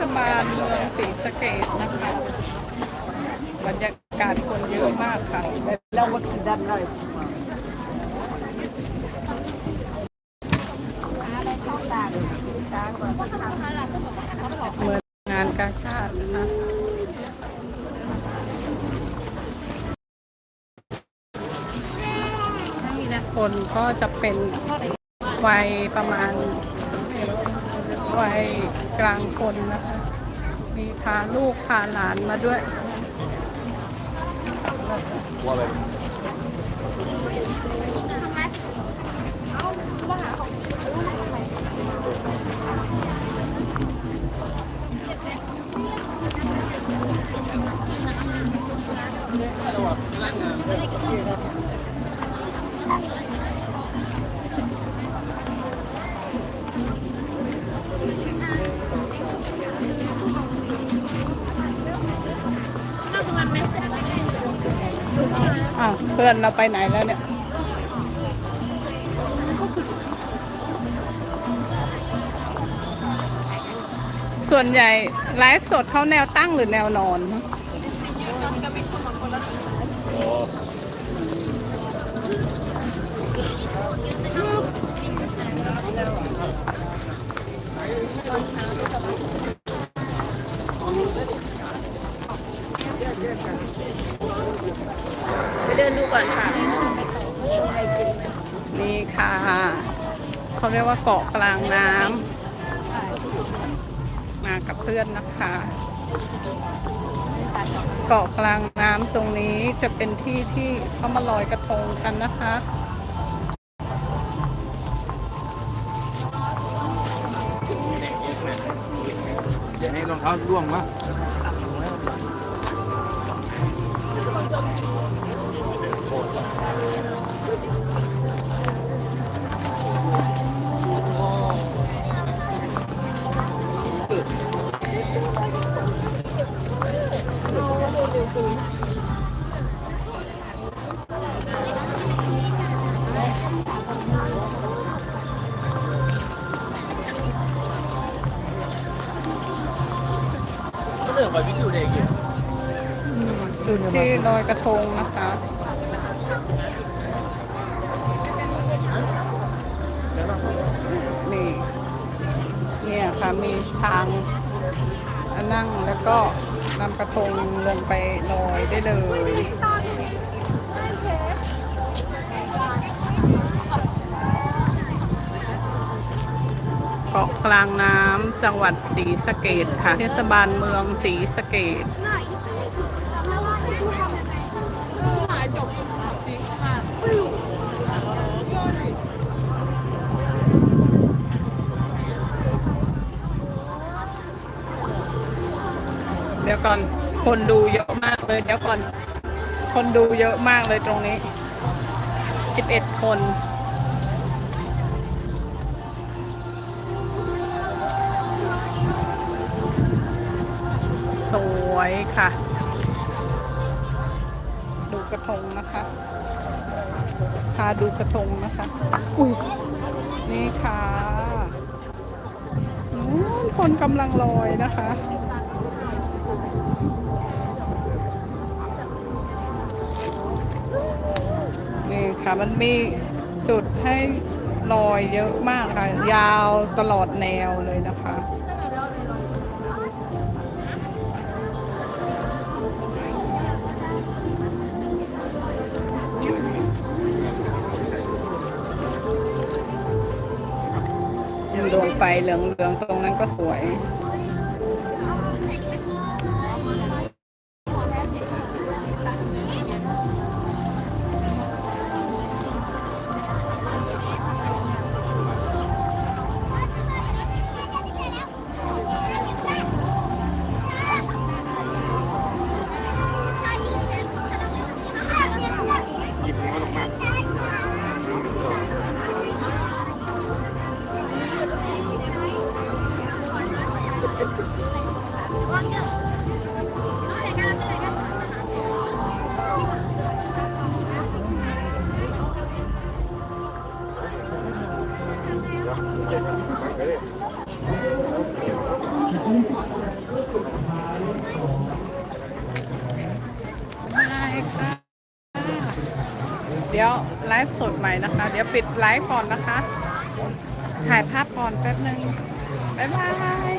ศบาลเมืองศรีสะเกษนะคะบรรยากาศคนเยอะมากค่ะเราวัคซีนด้านหน่อยเหมือนงานกาชาตินะคะคนก็จะเป็นวัยประมาณ วัยกลางคนนะคะ มีพาลูกพาหลานมาด้วยว่าอ้าวเพื่อนเราไปไหนแล้วเนี่ยส่วนใหญ่ไลฟ์สดเขาแนวตั้งหรือแนวนอน ไป เดินดูก่อนค่ะ นี่ค่ะ เขาเรียกว่าเกาะกลางน้ำมากับเพื่อนนะคะ เกาะกลางน้ำตรงนี้จะเป็นที่ที่เขามาลอยกระทงกันนะคะอย่าให้รองเท้าร่วงนะ ก็เรื่องไปวิดีโอเด็กอยู่จุดที่ลอยกระทงนะคะ นี่ เนี่ยค่ะ มีทางนั่งแล้วก็ นำกระทงลงไปลอยได้เลยเกาะกลางน้ำจังหวัดศรีสะเกดค่ะ เทศบาลเมืองศรีสะเกด ดี๋ยวก่อนคนดูเยอะมากเลย เดี๋ยวก่อน คนดูเยอะมากเลยตรงนี้11คนสวยค่ะ ดูกระทงนะคะพาดูกระทงนะคะ อุ้ย นี่ค่ะอู้คนกำลังลอยนะคะ นี่ค่ะมันมีจุดให้ลอยเยอะมากค่ะ ยาวตลอดแนวเลยนะคะดวงไฟเหลืองๆตรงนั้นก็สวย ดี๋ยวไลฟ์สดใหม่นะคะ เดี๋ยวปิดไลฟ์ก่อนนะคะ ถ่ายภาพก่อนแป๊บนึงบ๊ายบาย